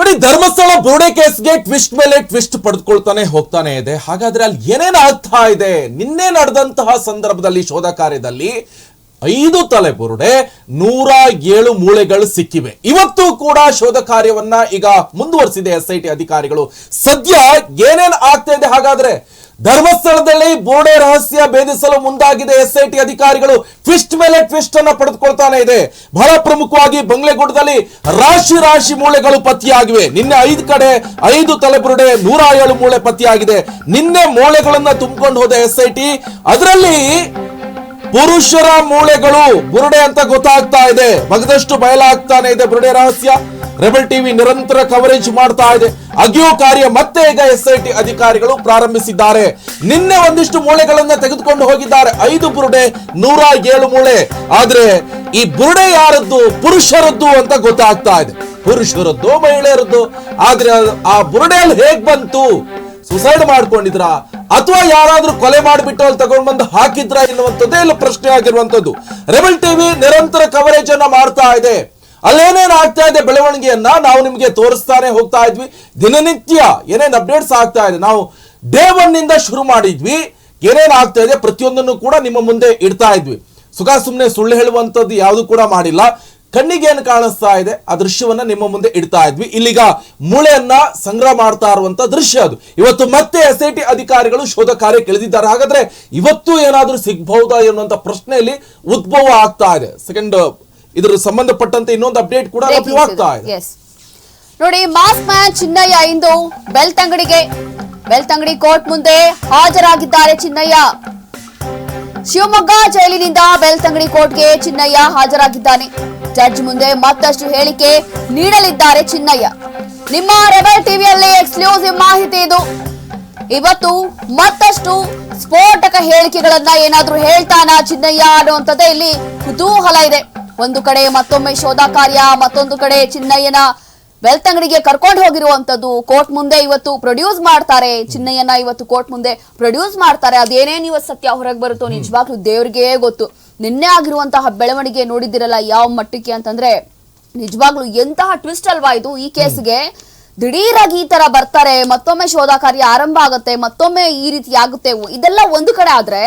ನೋಡಿ, ಧರ್ಮಸ್ಥಳ ಬೋರ್ಡೆ ಕೇಸ್ಗೆ ಟ್ವಿಸ್ಟ್ ಮೇಲೆ ಟ್ವಿಸ್ಟ್ ಪಡೆದುಕೊಳ್ತಾನೆ ಹೋಗ್ತಾನೆ ಇದೆ. ಹಾಗಾದ್ರೆ ಅಲ್ಲಿ ಏನೇನ್ ಆಗ್ತಾ ಇದೆ? ನಿನ್ನೆ ನಡೆದಂತಹ ಸಂದರ್ಭದಲ್ಲಿ ಶೋಧ ಕಾರ್ಯದಲ್ಲಿ ಐದು ತಲೆ ಬುರುಡೆ, ನೂರ ಏಳು ಮೂಳೆಗಳು ಸಿಕ್ಕಿವೆ. ಇವತ್ತು ಕೂಡ ಶೋಧ ಕಾರ್ಯವನ್ನ ಈಗ ಮುಂದುವರಿಸಿದೆ ಎಸ್ ಐ ಟಿ ಅಧಿಕಾರಿಗಳು. ಸದ್ಯ ಏನೇನ್ ಆಗ್ತಾ ಇದೆ ಹಾಗಾದ್ರೆ? ಧರ್ಮಸ್ಥಳದಲ್ಲಿ ಬೋರ್ಡೆ ರಹಸ್ಯ ಭೇದಿಸಲು ಮುಂದಾಗಿದೆ ಎಸ್ ಐ ಟಿ ಅಧಿಕಾರಿಗಳು. ಟ್ವಿಸ್ಟ್ ಮೇಲೆ ಟ್ವಿಸ್ಟ್ ಅನ್ನ ಪಡೆದುಕೊಳ್ತಾನೆ ಇದೆ. ಬಹಳ ಪ್ರಮುಖವಾಗಿ ಬಂಗ್ಲೆಗುಡ್ಡದಲ್ಲಿ ರಾಶಿ ರಾಶಿ ಮೂಳೆಗಳು ಪತ್ತೆಯಾಗಿವೆ. ನಿನ್ನೆ ಐದು ಕಡೆ ಐದು ತಲೆಬುರುಡೆ, ನೂರ ಏಳು ಮೂಳೆ ಪತ್ತೆಯಾಗಿದೆ. ನಿನ್ನೆ ಮೂಳೆಗಳನ್ನ ತುಂಬಿಕೊಂಡು ಹೋದ ಎಸ್ ಐ ಟಿ ಅದರಲ್ಲಿ ಪುರುಷರ ಮೂಳೆಗಳು ಬುರುಡೆ ಅಂತ ಗೊತ್ತಾಗ್ತಾ ಇದೆ. ಬಗದಷ್ಟು ಬಯಲಾಗ್ತಾನೆ ಇದೆ ಬುರುಡೆ ರಹಸ್ಯ. ರೆಬಲ್ ಟಿವಿ ನಿರಂತರ ಕವರೇಜ್ ಮಾಡ್ತಾ ಇದೆ. ಅಗಿಯೋ ಕಾರ್ಯ ಮತ್ತೆ ಈಗ ಎಸ್ ಐ ಟಿ ಅಧಿಕಾರಿಗಳು ಪ್ರಾರಂಭಿಸಿದ್ದಾರೆ. ನಿನ್ನೆ ಒಂದಿಷ್ಟು ಮೂಳೆಗಳನ್ನ ತೆಗೆದುಕೊಂಡು ಹೋಗಿದ್ದಾರೆ. ಐದು ಬುರುಡೆ, ನೂರ ಏಳು ಮೂಳೆ. ಆದ್ರೆ ಈ ಬುರುಡೆ ಯಾರದ್ದು? ಪುರುಷರದ್ದು ಅಂತ ಗೊತ್ತಾಗ್ತಾ ಇದೆ. ಪುರುಷರದ್ದು, ಮಹಿಳೆಯರದ್ದು. ಆದ್ರೆ ಆ ಬುರುಡೆಯಲ್ಲಿ ಹೇಗ್ ಬಂತು? ಸುಸೈಡ್ ಮಾಡ್ಕೊಂಡಿದ್ರ? ಅಥವಾ ಯಾರಾದ್ರೂ ಕೊಲೆ ಮಾಡಿಬಿಟ್ಟು ಅಲ್ಲಿ ತಗೊಂಡ್ ಬಂದು ಹಾಕಿದ್ರ ಎನ್ನುವಂಥದ್ದೇ ಇಲ್ಲಿ ಪ್ರಶ್ನೆ ಆಗಿರುವಂತದ್ದು ರೆಬಲ್ ಟಿವಿ ನಿರಂತರ ಕವರೇಜ್ ಅನ್ನ ಮಾಡ್ತಾ ಇದೆ. ಅಲ್ಲೇನೇನ್ ಆಗ್ತಾ ಇದೆ ಬೆಳವಣಿಗೆಯನ್ನ ನಾವು ನಿಮಗೆ ತೋರಿಸ್ತಾನೆ ಹೋಗ್ತಾ ಇದ್ವಿ. ದಿನನಿತ್ಯ ಏನೇನು ಅಪ್ಡೇಟ್ಸ್ ಆಗ್ತಾ ಇದೆ? ನಾವು ಡೇ ಒನ್ನಿಂದ ಶುರು ಮಾಡಿದ್ವಿ. ಏನೇನು ಆಗ್ತಾ ಇದೆ ಪ್ರತಿಯೊಂದನ್ನು ಕೂಡ ನಿಮ್ಮ ಮುಂದೆ ಇಡ್ತಾ ಇದ್ವಿ. ಸುಖ ಸುಮ್ಮನೆ ಸುಳ್ಳು ಹೇಳುವಂಥದ್ದು ಯಾವುದು ಕೂಡ ಮಾಡಿಲ್ಲ. ಕಣ್ಣಿಗೆ ಏನು ಕಾಣಿಸ್ತಾ ಇದೆ? ಆ ದೃಶ್ಯವನ್ನ ನಿಮ್ಮ ಮುಂದೆ ಇಡ್ತಾ ಇದ್ವಿ. ಇಲ್ಲಿಗ ಮೂಳೆಯನ್ನ ಸಂಗ್ರಹ ಮಾಡ್ತಾ ಇರುವಂತ ದೃಶ್ಯ ಅದು. ಇವತ್ತು ಮತ್ತೆ ಎಸ್ ಐ ಟಿ ಅಧಿಕಾರಿಗಳು ಶೋಧ ಕಾರ್ಯ ಕೆಳೆದಿದ್ದಾರೆ. ಹಾಗಾದ್ರೆ ಇವತ್ತು ಏನಾದರೂ ಸಿಗ್ಬಹುದಾ ಎನ್ನುವಂತ ಪ್ರಶ್ನೆಯಲ್ಲಿ ಉದ್ಭವ ಆಗ್ತಾ ಇದೆ. ಸೆಕೆಂಡ್ ಇದ್ರ ಸಂಬಂಧಪಟ್ಟಂತೆ ಇನ್ನೊಂದು ಅಪ್ಡೇಟ್ ಕೂಡ ಲಭ್ಯವಾಗ್ತಾ ಇದೆ. ನೋಡಿ ಮಾಸ್ ಮ್ಯಾನ್ ಚಿನ್ನಯ್ಯ ಇಂದು ಬೆಳ್ತಂಗಡಿಗೆ ಬೆಳ್ತಂಗಡಿ ಕೋರ್ಟ್ ಮುಂದೆ ಹಾಜರಾಗಿದ್ದಾರೆ ಚಿನ್ನಯ್ಯ. ಶಿವಮೊಗ್ಗ ಜೈಲಿನಿಂದ ಬೆಳ್ತಂಗಡಿ ಕೋರ್ಟ್ಗೆ ಚಿನ್ನಯ್ಯ ಹಾಜರಾಗಿದ್ದಾನೆ. ಜಡ್ಜ್ ಮುಂದೆ ಮತ್ತಷ್ಟು ಹೇಳಿಕೆ ನೀಡಲಿದ್ದಾರೆ ಚಿನ್ನಯ್ಯ. ನಿಮ್ಮ ರೆಬಲ್ ಟಿವಿಯಲ್ಲಿ ಎಕ್ಸ್ಕ್ಲೂಸಿವ್ ಮಾಹಿತಿ ಇದು. ಇವತ್ತು ಮತ್ತಷ್ಟು ಸ್ಫೋಟಕ ಹೇಳಿಕೆಗಳನ್ನ ಏನಾದ್ರೂ ಹೇಳ್ತಾನ ಚಿನ್ನಯ್ಯ ಅನ್ನುವಂಥದ್ದೇ ಇಲ್ಲಿ ಕುತೂಹಲ ಇದೆ. ಒಂದು ಕಡೆ ಮತ್ತೊಮ್ಮೆ ಶೋಧ ಕಾರ್ಯ, ಮತ್ತೊಂದು ಕಡೆ ಚಿನ್ನಯ್ಯನ ಬೆಳ್ತಂಗಡಿಗೆ ಕರ್ಕೊಂಡು ಹೋಗಿರುವಂತದ್ದು ಕೋರ್ಟ್ ಮುಂದೆ ಇವತ್ತು ಪ್ರೊಡ್ಯೂಸ್ ಮಾಡ್ತಾರೆ. ಚಿನ್ನಯ್ಯನ ಇವತ್ತು ಕೋರ್ಟ್ ಮುಂದೆ ಪ್ರೊಡ್ಯೂಸ್ ಮಾಡ್ತಾರೆ. ಅದೇನೇನು ಇವತ್ತು ಸತ್ಯ ಹೊರಗೆ ಬರುತ್ತೋ ನಿಜವಾಗ್ಲೂ ದೇವ್ರಿಗೆ ಗೊತ್ತು. ನಿನ್ನೆ ಆಗಿರುವಂತಹ ಬೆಳವಣಿಗೆ ನೋಡಿದಿರಲ್ಲ ಯಾವ ಮಟ್ಟಕ್ಕೆ ಅಂತಂದ್ರೆ ನಿಜವಾಗ್ಲೂ ಎಂತಹ ಟ್ವಿಸ್ಟ್ ಅಲ್ವಾ ಇದು ಈ ಕೇಸ್ಗೆ. ದಿಢೀರಾಗಿ ಈ ತರ ಬರ್ತಾರೆ, ಮತ್ತೊಮ್ಮೆ ಶೋಧ ಕಾರ್ಯ ಆರಂಭ ಆಗುತ್ತೆ, ಮತ್ತೊಮ್ಮೆ ಈ ರೀತಿ ಆಗುತ್ತೆ. ಇದೆಲ್ಲ ಒಂದು ಕಡೆ ಆದ್ರೆ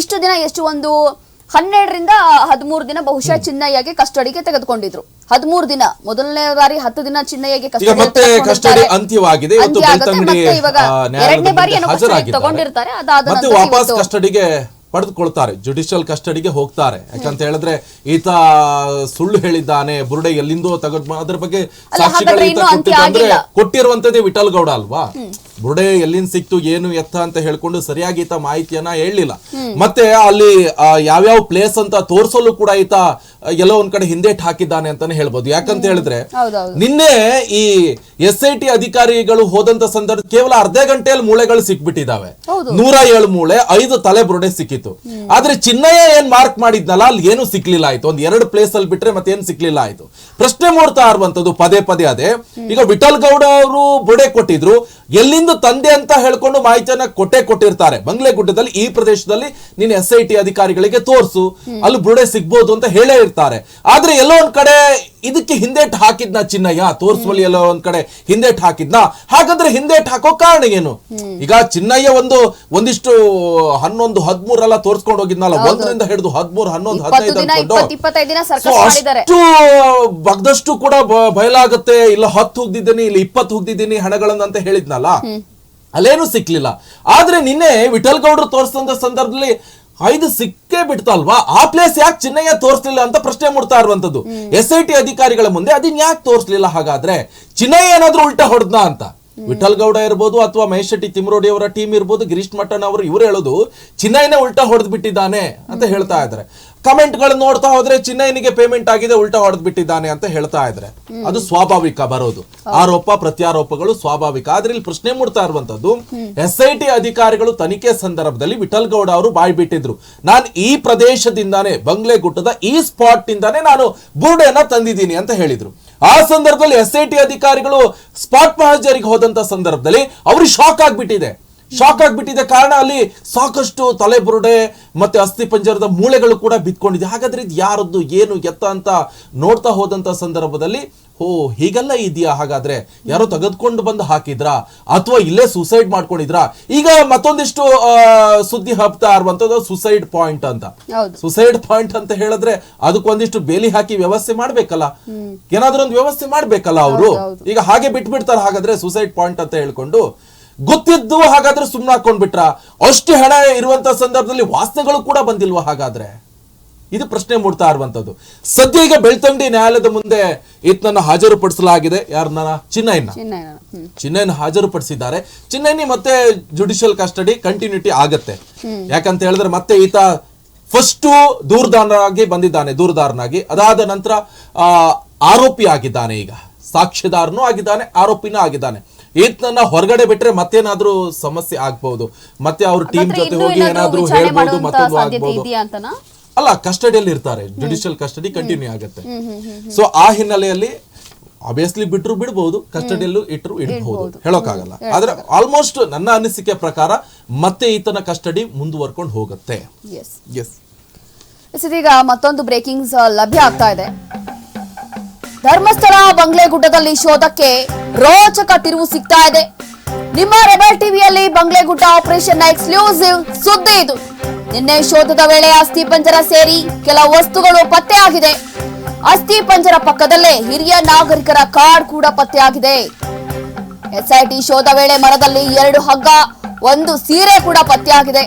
ಇಷ್ಟು ದಿನ ಎಷ್ಟು ಒಂದು ಹನ್ನೆರಡರಿಂದ ಹದಿಮೂರು ದಿನ ಬಹುಶಃ ಚಿನ್ನಯ್ಯಗೆ ಕಸ್ಟಡಿಗೆ ತೆಗೆದುಕೊಂಡಿದ್ರು. ಹದಿಮೂರು ದಿನ ಮೊದಲನೇ ಬಾರಿ ಹತ್ತು ದಿನ ಚಿನ್ನಯ್ಯಗೆ ಕಸ್ಟಡಿ ಅಂತ್ಯವಾಗಿದೆ. ಇವಾಗ ಎರಡನೇ ಬಾರಿ. ತಗೊಂಡಿರ್ತಾರೆ ಅದಾದ ವಾಪಸ್ ಕಸ್ಟಡಿಗೆ ಪಡೆದುಕೊಳ್ತಾರೆ. ಜುಡಿಷಿಯಲ್ ಕಸ್ಟಡಿಗೆ ಹೋಗ್ತಾರೆ. ಯಾಕಂತ ಹೇಳಿದ್ರೆ ಈತ ಸುಳ್ಳು ಹೇಳಿದ್ದಾನೆ ಬುರುಡೆ ಎಲ್ಲಿಂದೋ ತಗೊಂಡ್ ಅದ್ರ ಬಗ್ಗೆ ಸಾಕ್ಷಿಗಳು. ಕೊಟ್ಟಿರುವಂತದ್ದೇ ವಿಠಲ್ ಗೌಡ ಅಲ್ವಾ? ಬುರುಡೆ ಎಲ್ಲಿಂದ ಸಿಕ್ತು ಏನು ಎತ್ತ ಅಂತ ಹೇಳ್ಕೊಂಡು ಸರಿಯಾಗಿ ಈತ ಮಾಹಿತಿಯನ್ನ ಹೇಳಲಿಲ್ಲ. ಮತ್ತೆ ಅಲ್ಲಿ ಯಾವ್ಯಾವ ಪ್ಲೇಸ್ ಅಂತ ತೋರಿಸಲು ಕೂಡ ಈತ ಎಲ್ಲೋ ಒಂದ್ ಕಡೆ ಹಿಂದೇಟ್ ಹಾಕಿದ್ದಾನೆ ಅಂತಾನೆ ಹೇಳ್ಬೋದು. ಯಾಕಂತ ಹೇಳಿದ್ರೆ. ನಿನ್ನೆ ಈ ಎಸ್ ಐ ಟಿ ಅಧಿಕಾರಿಗಳು ಹೋದಂತ ಸಂದರ್ಭ ಕೇವಲ ಅರ್ಧ ಗಂಟೆಯಲ್ಲಿ ಮೂಳೆಗಳು ಸಿಕ್ಬಿಟ್ಟಿದಾವೆ. ನೂರ ಏಳು ಮೂಳೆ ಐದು ತಲೆ ಬುರುಡೆ ಸಿಕ್ಕಿತ್ತು. ಆದ್ರೆ ಚಿನ್ನಯ್ಯ ಏನ್ ಮಾರ್ಕ್ ಮಾಡಿದ್ನಲ್ಲ ಅಲ್ಲಿ ಏನು ಸಿಕ್ಲಿಲ್ಲ ಆಯ್ತು. ಒಂದ್ ಎರಡು ಪ್ಲೇಸ್ ಅಲ್ಲಿ ಬಿಟ್ರೆ ಮತ್ತೆ ಏನ್ ಸಿಕ್ಲಿಲ್ಲ ಆಯ್ತು. ಪ್ರಶ್ನೆ ಮೂಡ್ತಾ ಇರುವಂತದ್ದು ಪದೇ ಪದೇ ಅದೇ. ಈಗ ವಿಠಲ್ ಗೌಡ ಅವರು ಬುರುಡೆ ಕೊಟ್ಟಿದ್ರು. ಎಲ್ಲಿಂದ ತಂದೆ ಅಂತ ಹೇಳ್ಕೊಂಡು ಮಾಹಿತಿಯನ್ನ ಕೊಟ್ಟೆ ಕೊಟ್ಟಿರ್ತಾರೆ. ಬಂಗ್ಲೆಗುಡ್ಡದಲ್ಲಿ ಈ ಪ್ರದೇಶದಲ್ಲಿ ನೀನು ಎಸ್ ಐ ಅಧಿಕಾರಿಗಳಿಗೆ ತೋರ್ಸು, ಅಲ್ಲಿ ಬುಡೆ ಸಿಗ್ಬೋದು ಅಂತ ಹೇಳೇ ಇರ್ತಾರೆ. ಆದ್ರೆ ಎಲ್ಲೋ ಒಂದ್ ಕಡೆ ಇದಕ್ಕೆ ಹಿಂದೇಟ್ ಹಾಕಿದ್ನ ಚಿನ್ನಯ್ಯ? ತೋರಿಸುವಲ್ಲಿ ಎಲ್ಲ ಒಂದ್ ಕಡೆ. ಹಿಂದೇಟ್ ಹಾಕಿದ್ನ? ಹಾಗಾದ್ರೆ ಹಿಂದೇಟ್ ಹಾಕೋ ಕಾರಣ ಏನು? ಈಗ ಚಿನ್ನಯ್ಯ ಒಂದು ಒಂದಿಷ್ಟು ಹನ್ನೊಂದು ಹದ್ಮೂರೆಲ್ಲ ತೋರ್ಸ್ಕೊಂಡು ಹೋಗಿದ್ನಲ್ಲ ಒಂದರಿಂದ ಹಿಡಿದು ಹದ್ಮೂರು ಹನ್ನೊಂದು ಹದಿನೈದು ದಿನ ಅನ್ಕೊಂಡು. ಅಷ್ಟು ಬಗ್ದಷ್ಟು ಕೂಡ ಬಯಲಾಗುತ್ತೆ. ಇಲ್ಲ ಹತ್ತು ಹೋಗ್ದಿದ್ದೀನಿ ಇಲ್ಲ ಇಪ್ಪತ್ತು ಹೋಗ್ದಿದ್ದೀನಿ ಹಣಗಳನ್ನ ಅಂತ ಹೇಳಿದ್ನಲ್ಲ? ಅಲ್ಲೇನು ಸಿಕ್ಲಿಲ್ಲ. ಆದ್ರೆ ನಿನ್ನೆ ವಿಠಲ್ ಗೌಡ್ರು ತೋರಿಸಿದಂತ ಸಂದರ್ಭದಲ್ಲಿ ಐದು ಸಿಕ್ಕೇ ಬಿಡ್ತಲ್ವಾ? ಆ ಪ್ಲೇಸ್ ಯಾಕೆ ಚಿನ್ನಯ್ಯ ತೋರಿಸ್ಲಿಲ್ಲ ಅಂತ ಪ್ರಶ್ನೆ ಮೂಡ್ತಾ ಇರುವಂತದ್ದು ಎಸ್ ಐ ಟಿ ಅಧಿಕಾರಿಗಳ ಮುಂದೆ ಅದನ್ನ ಯಾಕೆ ತೋರಿಸ್ಲಿಲ್ಲ ಹಾಗಾದ್ರೆ? ಚಿನ್ನಯ್ಯ ಏನಾದ್ರೂ ಉಲ್ಟಾ ಹೊಡೆದ್ನಾ ಅಂತ. ವಿಠಲ್ ಗೌಡ ಇರ್ಬೋದು ಅಥವಾ ಮಹೇಶ್ ಶೆಟ್ಟಿ ತಿಮ್ರೋಡಿ ಅವರ ಟೀಮ್ ಇರ್ಬೋದು, ಗಿರೀಶ್ ಮಠನ್ ಅವರು ಇವರು ಹೇಳೋದು, ಚಿನ್ನಯ್ಯನೇ ಉಲ್ಟಾ ಹೊಡೆದ್ ಬಿಟ್ಟಿದ್ದಾನೆ ಅಂತ ಹೇಳ್ತಾ ಇದ್ದಾರೆ. ಕಮೆಂಟ್ ಗಳನ್ನ ನೋಡ್ತಾ ಹೋದ್ರೆ ಚಿನ್ನಯ್ಯನಿಗೆ ಪೇಮೆಂಟ್ ಆಗಿದೆ, ಉಲ್ಟಾ ಹೊಡೆದ್ ಬಿಟ್ಟಿದ್ದಾನೆ ಅಂತ ಹೇಳ್ತಾ ಇದ್ರೆ. ಅದು ಸ್ವಾಭಾವಿಕ ಬರೋದು. ಆರೋಪ, ಪ್ರತ್ಯಾರೋಪಗಳು ಸ್ವಾಭಾವಿಕ. ಆದ್ರೆ ಇಲ್ಲಿ ಪ್ರಶ್ನೆ ಮೂಡ್ತಾ ಇರುವಂತದ್ದು ಎಸ್ ಐ ಟಿ ಅಧಿಕಾರಿಗಳು ತನಿಖೆ ಸಂದರ್ಭದಲ್ಲಿ ವಿಠಲ್ ಗೌಡ ಅವರು ಬಾಯ್ ಬಿಟ್ಟಿದ್ರು. ನಾನು ಈ ಪ್ರದೇಶದಿಂದಾನೇ, ಬಂಗ್ಲೆಗುಟ್ಟದ ಈ ಸ್ಪಾಟ್ ನಿಂದಾನೇ ನಾನು ಬುರುಡೆಯನ್ನ ತಂದಿದ್ದೀನಿ ಅಂತ ಹೇಳಿದ್ರು. ಆ ಸಂದರ್ಭದಲ್ಲಿ ಎಸ್ ಐ ಟಿ ಅಧಿಕಾರಿಗಳು ಸ್ಪಾಟ್ ಮಹಾಜರಿಗೆ ಹೋದಂತ ಸಂದರ್ಭದಲ್ಲಿ ಅವರು ಶಾಕ್ ಆಗ್ಬಿಟ್ಟಿದೆ. ಶಾಕ್ ಆಗಿಬಿಟ್ಟಿದೆ. ಕಾರಣ ಅಲ್ಲಿ ಸಾಕಷ್ಟು ತಲೆಬುರುಡೆ ಮತ್ತೆ ಅಸ್ಥಿ ಪಂಜರದ ಮೂಳೆಗಳು ಕೂಡ ಬಿತ್ಕೊಂಡಿದೆ. ಹಾಗಾದ್ರೆ ಇದು ಯಾರದ್ದು ಏನು ಎತ್ತ ಅಂತ ನೋಡ್ತಾ ಹೋದಂತ ಸಂದರ್ಭದಲ್ಲಿ ಓ ಹೀಗೆಲ್ಲ ಇದೆಯಾ? ಹಾಗಾದ್ರೆ ಯಾರೋ ತೆಗೆದುಕೊಂಡು ಬಂದು ಹಾಕಿದ್ರಾ? ಅಥವಾ ಇಲ್ಲೇ ಸುಸೈಡ್ ಮಾಡ್ಕೊಂಡಿದ್ರಾ? ಈಗ ಮತ್ತೊಂದಿಷ್ಟು ಸುದ್ದಿ ಹಬ್ತಾ ಇರುವಂತದ್ದು ಸುಸೈಡ್ ಪಾಯಿಂಟ್ ಅಂತ. ಸುಸೈಡ್ ಪಾಯಿಂಟ್ ಅಂತ ಹೇಳಿದ್ರೆ ಅದಕ್ಕೊಂದಿಷ್ಟು ಬೇಲಿ ಹಾಕಿ ವ್ಯವಸ್ಥೆ ಮಾಡ್ಬೇಕಲ್ಲ? ಏನಾದ್ರೂ ಒಂದು ವ್ಯವಸ್ಥೆ ಮಾಡ್ಬೇಕಲ್ಲ ಅವರು? ಈಗ ಹಾಗೆ ಬಿಟ್ಬಿಡ್ತಾರೆ. ಹಾಗಾದ್ರೆ ಸುಸೈಡ್ ಪಾಯಿಂಟ್ ಅಂತ ಹೇಳ್ಕೊಂಡು ಗೊತ್ತಿದ್ದು ಹಾಗಾದ್ರೆ ಸುಮ್ಮನೆ ಹಾಕೊಂಡ್ಬಿಟ್ರ? ಅಷ್ಟು ಹಣ ಇರುವಂತ ಸಂದರ್ಭದಲ್ಲಿ ವಾಸನೆಗಳು ಕೂಡ ಬಂದಿಲ್ವಾ ಹಾಗಾದ್ರೆ? ಇದು ಪ್ರಶ್ನೆ ಮೂಡ್ತಾ ಇರುವಂತದ್ದು. ಸದ್ಯ ಈಗ ಬೆಳ್ತಂಗಡಿ ನ್ಯಾಯಾಲಯದ ಮುಂದೆ ಈತನನ್ನ ಹಾಜರುಪಡಿಸಲಾಗಿದೆ. ಯಾರನ್ನ ಚಿನ್ನಯ್ಯನ. ಚಿನ್ನಯ್ಯನ. ಹಾಜರು ಪಡಿಸಿದ್ದಾರೆ ಹಾಜರುಪಡಿಸಿದ್ದಾರೆ. ಚಿನ್ನೈನಿ ಮತ್ತೆ ಜುಡಿಷಿಯಲ್ ಕಸ್ಟಡಿ ಕಂಟಿನ್ಯೂಟಿ ಆಗತ್ತೆ. ಯಾಕಂತ ಹೇಳಿದ್ರೆ ಮತ್ತೆ ಈತ ಫಸ್ಟ್ ದೂರದಾರನಾಗಿ ಬಂದಿದ್ದಾನೆ ದೂರದಾರನಾಗಿ. ಅದಾದ ನಂತರ ಆ, ಆರೋಪಿ ಆಗಿದ್ದಾನೆ ಈಗ. ಸಾಕ್ಷಿದಾರನೂ ಆಗಿದ್ದಾನೆ ಆರೋಪಿನೂ ಆಗಿದ್ದಾನೆ. ಈತನನ್ನ ಹೊರಗಡೆ ಬಿಟ್ರೆ ಮತ್ತೇನಾದ್ರೂ ಸಮಸ್ಯೆ ಆಗ್ಬಹುದು ಮತ್ತೆ ಅವ್ರ ಟೀಮ್ ಜೊತೆ ಹೋಗಿ ಏನಾದ್ರೂ ಹೇಳ್ಬಹುದು ಮತ್ತೊಂದು ಆಗ್ಬಹುದು ಅಲ್ಲ ಕಸ್ಟಡಿಯಲ್ಲಿ ಇರ್ತಾರೆ. ಜುಡಿಷಿಯಲ್ ಕಸ್ಟಡಿ ಕಂಟಿನ್ಯೂ ಆಗುತ್ತೆ. ಸೊ ಆ ಹಿನ್ನೆಲೆಯಲ್ಲಿ ಆಬ್ವಿಯಸ್ಲಿ ಬಿಟ್ರು ಬಿಡಬಹುದು ಕಸ್ಟಡಿಯಲ್ಲೂ ಇಟ್ಟರು ಇಡಬಹುದು ಹೇಳೋಕ್ಕಾಗಲ್ಲ. ಆದ್ರೆ ಆಲ್ಮೋಸ್ಟ್ ನನ್ನ ಅನಿಸಿಕೆ ಪ್ರಕಾರ ಮತ್ತೆ ಈತನ ಕಸ್ಟಡಿ ಮುಂದುವರ್ಕೊಂಡು ಹೋಗುತ್ತೆ. ಎಸ್ ಇದೀಗ ಮತ್ತೊಂದು ಬ್ರೇಕಿಂಗ್ಸ್ ಲಭ್ಯ ಆಗ್ತಾ ಇದೆ. ಧರ್ಮಸ್ಥಳ ಬಂಗ್ಲೆಗುಡ್ಡದಲ್ಲಿ ಶೋಧಕ್ಕೆ ರೋಚಕ ತಿರುವು ಸಿಗ್ತಾ ಇದೆ. ನಿಮ್ಮ ರೆಬಲ್ ಟಿವಿಯಲ್ಲಿ ಬಂಗ್ಲೆಗುಡ್ಡ ಆಪರೇಷನ್ ಎಕ್ಸ್ಕ್ಲೂಸಿವ್ ಸುದ್ದಿ ಇದು. ನಿನ್ನೆ ಶೋಧದ ವೇಳೆ ಅಸ್ಥಿ ಪಂಜರ ಸೇರಿ ಕೆಲ ವಸ್ತುಗಳು ಪತ್ತೆಯಾಗಿದೆ. ಅಸ್ಥಿ ಪಂಜರ ಪಕ್ಕದಲ್ಲೇ ಹಿರಿಯ ನಾಗರಿಕರ ಕಾರ್ಡ್ ಕೂಡ ಪತ್ತೆಯಾಗಿದೆ. ಎಸ್ಐಟಿ ಶೋಧ ವೇಳೆ ಮರದಲ್ಲಿ ಎರಡು ಹಗ್ಗ, ಒಂದು ಸೀರೆ ಕೂಡ ಪತ್ತೆಯಾಗಿದೆ.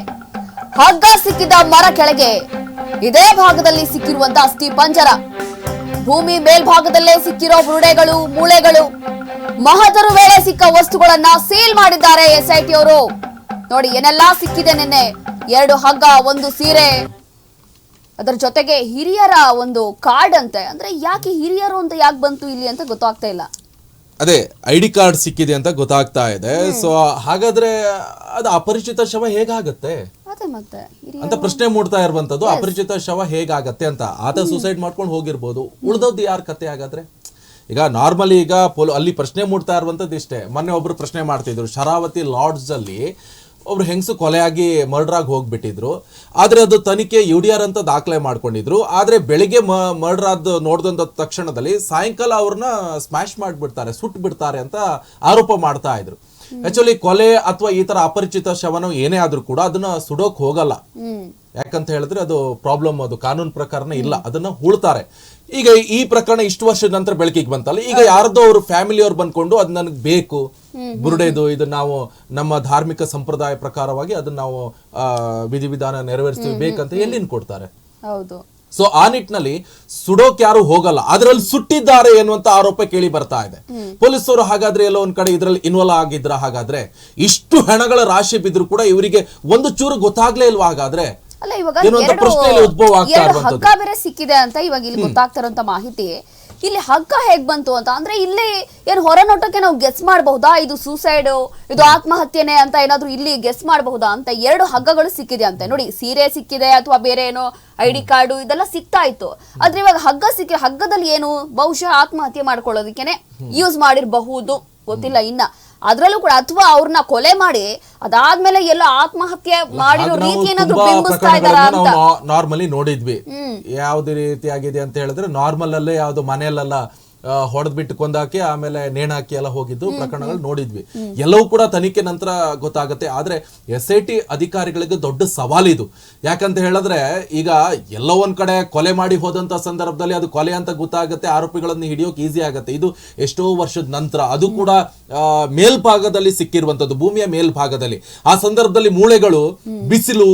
ಹಗ್ಗ ಸಿಕ್ಕಿದ ಮರ ಕೆಳಗೆ ಇದೇ ಭಾಗದಲ್ಲಿ ಸಿಕ್ಕಿರುವಂತಹ ಅಸ್ಥಿ ಪಂಜರ. ಭೂಮಿ ಮೇಲ್ಭಾಗದಲ್ಲೇ ಸಿಕ್ಕಿರೋ ಬುರುಡೆಗಳು, ಮೂಳೆಗಳು ಮಹದರು ವೇಳೆ ಸಿಕ್ಕ ವಸ್ತುಗಳನ್ನ ಸೇಲ್ ಮಾಡಿದ್ದಾರೆ ಎಸ್ಐಟಿ ಅವರು. ನೋಡಿ ಏನೆಲ್ಲಾ ಸಿಕ್ಕಿದೆ ನಿನ್ನೆ. ಎರಡು ಹಗ್ಗ ಒಂದು ಸೀರೆ. ಅದರ ಜೊತೆಗೆ ಹಿರಿಯರ ಒಂದು ಕಾರ್ಡ್ ಅಂತೆ. ಅಂದ್ರೆ ಯಾಕೆ ಹಿರಿಯರು ಅಂತ ಯಾಕೆ ಬಂತು ಇಲ್ಲಿ ಅಂತ ಗೊತ್ತಾಗ್ತಾ ಇಲ್ಲ. ಅದೇ ಐ ಡಿ ಕಾರ್ಡ್ ಸಿಕ್ಕಿದೆ ಅಂತ ಗೊತ್ತಾಗ್ತಾ ಇದೆ. ಸೊ ಹಾಗಾದ್ರೆ ಅದು ಅಪರಿಚಿತ ಶವ ಹೇಗಾಗತ್ತೆ? ಅದೇ ಮತ್ತೆ ಹಿರಿಯ ಅಂತ ಪ್ರಶ್ನೆ ಮೂಡ್ತಾ ಇರುವಂತದ್ದು ಅಪರಿಚಿತ ಶವ ಹೇಗಾಗತ್ತೆ ಅಂತ. ಆತ ಸೂಸೈಡ್ ಮಾಡ್ಕೊಂಡು ಹೋಗಿರ್ಬೋದು. ಉಳ್ದದ್ದು ಯಾರ ಕತೆ ಹಾಗಾದ್ರೆ? ಈಗ ನಾರ್ಮಲಿ ಈಗ ಪೊಲ್ ಅಲ್ಲಿ ಪ್ರಶ್ನೆ ಮೂಡ್ತಾ ಇರುವಂಥದ್ದು ಇಷ್ಟೇ. ಮೊನ್ನೆ ಒಬ್ಬರು ಪ್ರಶ್ನೆ ಮಾಡ್ತಿದ್ರು. ಶರಾವತಿ ಲಾರ್ಡ್ಸ್ ಅಲ್ಲಿ ಒಬ್ರು ಹೆಂಗಸು ಕೊಲೆಯಾಗಿ ಮರ್ಡರ್ ಆಗಿ ಹೋಗ್ಬಿಟ್ಟಿದ್ರು. ಆದ್ರೆ ಅದು ತನಿಖೆ ಯು ಡಿ ಆರ್ ಅಂತ ದಾಖಲೆ ಮಾಡ್ಕೊಂಡಿದ್ರು. ಆದ್ರೆ ಬೆಳಿಗ್ಗೆ ಮರ್ಡರ್ ಆದ ನೋಡಿದಂತ ತಕ್ಷಣದಲ್ಲಿ ಸಾಯಂಕಾಲ ಅವ್ರನ್ನ ಸ್ಮ್ಯಾಶ್ ಮಾಡ್ಬಿಡ್ತಾರೆ ಸುಟ್ಟು ಬಿಡ್ತಾರೆ ಅಂತ ಆರೋಪ ಮಾಡ್ತಾ ಇದ್ರು. ಆಕ್ಚುಲಿ ಕೊಲೆ ಅಥವಾ ಈ ತರ ಅಪರಿಚಿತ ಶವನ ಏನೇ ಆದ್ರೂ ಕೂಡ ಅದನ್ನ ಸುಡೋಕ್ ಹೋಗಲ್ಲ. ಯಾಕಂತ ಹೇಳಿದ್ರೆ ಅದು ಪ್ರಾಬ್ಲಮ್ ಅದು ಕಾನೂನು ಪ್ರಕಾರನೇ ಇಲ್ಲ. ಅದನ್ನ ಹೂಳ್ತಾರೆ. ಈಗ ಈ ಪ್ರಕರಣ ಇಷ್ಟು ವರ್ಷದ ನಂತರ ಬೆಳಕಿಗೆ ಬಂತಲ್ಲ ಈಗ ಯಾರ್ದೋ ಅವ್ರ ಫ್ಯಾಮಿಲಿ ಅವ್ರು ಬಂದ್ಕೊಂಡು ಅದು ನನಗೆ ಬೇಕು. ಬುರುಡೆದು ಇದು ನಾವು ನಮ್ಮ ಧಾರ್ಮಿಕ ಸಂಪ್ರದಾಯ ಪ್ರಕಾರವಾಗಿ ಅದನ್ನ ನಾವು ಆ, ವಿಧಿವಿಧಾನ ನೆರವೇರಿಸ್ತೀವಿ ಬೇಕಂತ ಎಲ್ಲಿಂದ ಕೊಡ್ತಾರೆ? ಹೌದು. ಸೊ ಆ ನಿಟ್ಟಿನಲ್ಲಿ ಸುಡೋಕ್ ಯಾರು ಹೋಗಲ್ಲ. ಅದರಲ್ಲಿ ಸುಟ್ಟಿದ್ದಾರೆ ಎನ್ನುವಂತ ಆರೋಪ ಕೇಳಿ ಬರ್ತಾ ಇದೆ. ಪೊಲೀಸರು ಹಾಗಾದ್ರೆ ಎಲ್ಲೋ ಒಂದ್ ಕಡೆ ಇದ್ರಲ್ಲಿ ಇನ್ವಾಲ್ವ್ ಆಗಿದ್ರ ಹಾಗಾದ್ರೆ ಇಷ್ಟು ಹೆಣಗಳ ರಾಶಿ ಬಿದ್ರು ಕೂಡ ಇವರಿಗೆ ಒಂದು ಚೂರು ಗೊತ್ತಾಗ್ಲೇ ಇಲ್ವಾ ಹಾಗಾದ್ರೆ? ಅಲ್ಲ ಇವಾಗ ಎರಡು. ಹಗ್ಗ ಬೇರೆ ಸಿಕ್ಕಿದೆ ಅಂತ ಇವಾಗ ಇಲ್ಲಿ ಗೊತ್ತಾಗ್ತಾ ಇರೋಂತ ಮಾಹಿತಿ. ಇಲ್ಲಿ ಹಗ್ಗ ಹೇಗ್ ಬಂತು ಅಂತ ಅಂದ್ರೆ ಇಲ್ಲಿ ಏನ್ ಹೊರ ನೋಟಕ್ಕೆ ನಾವು ಗೆಸ್ ಮಾಡಬಹುದಾ? ಇದು ಸೂಸೈಡ್ ಇದು ಆತ್ಮಹತ್ಯೆನೆ ಅಂತ ಏನಾದ್ರು ಇಲ್ಲಿ ಗೆಸ್ ಮಾಡಬಹುದಾ ಅಂತ ಎರಡು ಹಗ್ಗಗಳು ಸಿಕ್ಕಿದೆ ಅಂತ. ನೋಡಿ ಸೀರೆ ಸಿಕ್ಕಿದೆ ಅಥವಾ ಬೇರೆ ಏನೋ ಐ ಡಿ ಕಾರ್ಡು ಇದೆಲ್ಲ ಸಿಗ್ತಾ ಇತ್ತು. ಆದ್ರೆ ಇವಾಗ ಹಗ್ಗ ಸಿಕ್ಕಿ ಹಗ್ಗದಲ್ಲಿ ಏನು? ಬಹುಶಃ ಆತ್ಮಹತ್ಯೆ ಮಾಡ್ಕೊಳ್ಳೋದಿಕ್ಕೆನೆ ಯೂಸ್ ಮಾಡಿರಬಹುದು. ಗೊತ್ತಿಲ್ಲ ಇನ್ನ. ಅದ್ರಲ್ಲೂ ಕೂಡ ಅಥವಾ ಅವ್ರನ್ನ ಕೊಲೆ ಮಾಡಿ ಅದಾದ್ಮೇಲೆ ಎಲ್ಲ ಆತ್ಮಹತ್ಯೆ ಮಾಡಿರೋ ರೀತಿ ಏನಾದ್ರು ತುಂಬಾ ಬಿಂಬಿಸ್ತಾ ಇದಾರ ಅಂತ ನಾವು ನಾರ್ಮಲಿ ನೋಡಿದ್ವಿ. ಯಾವ್ದು ರೀತಿ ಆಗಿದೆ ಅಂತ ಹೇಳಿದ್ರೆ ನಾರ್ಮಲ್ ಅಲ್ಲೇ ಯಾವ್ದು ಮನೆಯಲ್ಲೆಲ್ಲ ಹೊಡೆದ್ಬಿಟ್ಟು ಕೊಂದಾಕಿ ಆಮೇಲೆ ನೇಣಾಕಿ ಎಲ್ಲ ಹೋಗಿದ್ದು ಪ್ರಕರಣಗಳು ನೋಡಿದ್ವಿ. ಎಲ್ಲವೂ ಕೂಡ ತನಿಖೆ ನಂತರ ಗೊತ್ತಾಗುತ್ತೆ. ಆದ್ರೆ ಎಸ್ ಐ ಟಿ ಅಧಿಕಾರಿಗಳಿಗೆ ದೊಡ್ಡ ಸವಾಲಿದು ಯಾಕಂತ ಹೇಳಿದ್ರೆ ಈಗ ಎಲ್ಲೋ ಒಂದ್ ಕಡೆ ಕೊಲೆ ಮಾಡಿ ಹೋದಂತ ಸಂದರ್ಭದಲ್ಲಿ ಅದು ಕೊಲೆ ಅಂತ ಗೊತ್ತಾಗುತ್ತೆ. ಆರೋಪಿಗಳನ್ನು ಹಿಡಿಯೋಕೆ ಈಸಿ ಆಗುತ್ತೆ. ಇದು ಎಷ್ಟೋ ವರ್ಷದ ನಂತರ. ಅದು ಕೂಡ ಮೇಲ್ಭಾಗದಲ್ಲಿ ಸಿಕ್ಕಿರುವಂತದ್ದು ಭೂಮಿಯ ಮೇಲ್ಭಾಗದಲ್ಲಿ. ಆ ಸಂದರ್ಭದಲ್ಲಿ ಮೂಳೆಗಳು ಬಿಸಿಲು